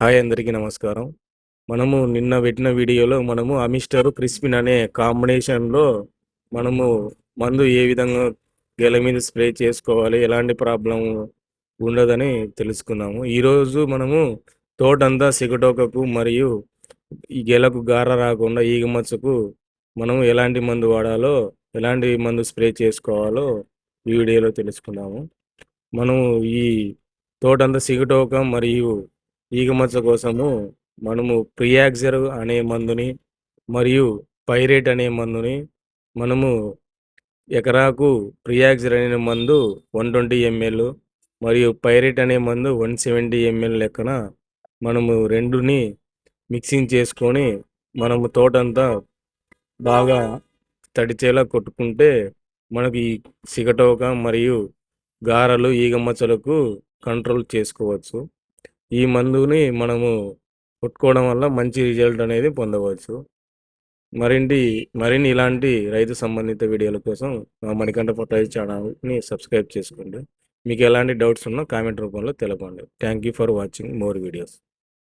Hi అందరికీ నమస్కారం. మనము నిన్న పెట్టిన వీడియోలో మనము అమిస్టర్ క్రిస్పిన్ అనే కాంబినేషన్లో మనము మందు ఏ విధంగా గెల మీద స్ప్రే చేసుకోవాలి ఎలాంటి ప్రాబ్లం ఉండదని తెలుసుకున్నాము. ఈరోజు మనము తోటంతా సిగటోకకు మరియు ఈ గెలకు గార రాకుండా ఈగ మచ్చకు మనం ఎలాంటి మందు వాడాలో ఎలాంటి మందు స్ప్రే చేసుకోవాలో ఈ వీడియోలో తెలుసుకున్నాము. మనము ఈ తోటంతా సిగటోక మరియు ఈగమచ్చ కోసము మనము ప్రియాక్సర్ అనే మందుని మరియు పైరేట్ అనే మందుని మనము ఎకరాకు ప్రియాక్సర్ అనే మందు వన్ ట్వంటీ ఎంఎల్ మరియు పైరేట్ అనే మందు వన్ సెవెంటీ ఎంఎల్ లెక్కన మనము రెండుని మిక్సింగ్ చేసుకొని మనము తోటంతా బాగా తడిచేలా కొట్టుకుంటే మనకి ఈ సిగటోక మరియు గారలు ఈగమచ్చలకు కంట్రోల్ చేసుకోవచ్చు. ఈ మందుని మనము కొట్టుకోవడం వల్ల మంచి రిజల్ట్ అనేది పొందవచ్చు. మరింటి మరిన్ని ఇలాంటి రైతు సంబంధిత వీడియోల కోసం మా మణికంఠ ఫర్టైజ్ ఛానల్ని సబ్స్క్రైబ్ చేసుకోండి. మీకు ఎలాంటి డౌట్స్ ఉన్నా కామెంట్ రూపంలో తెలపండి. Thank you for watching more videos.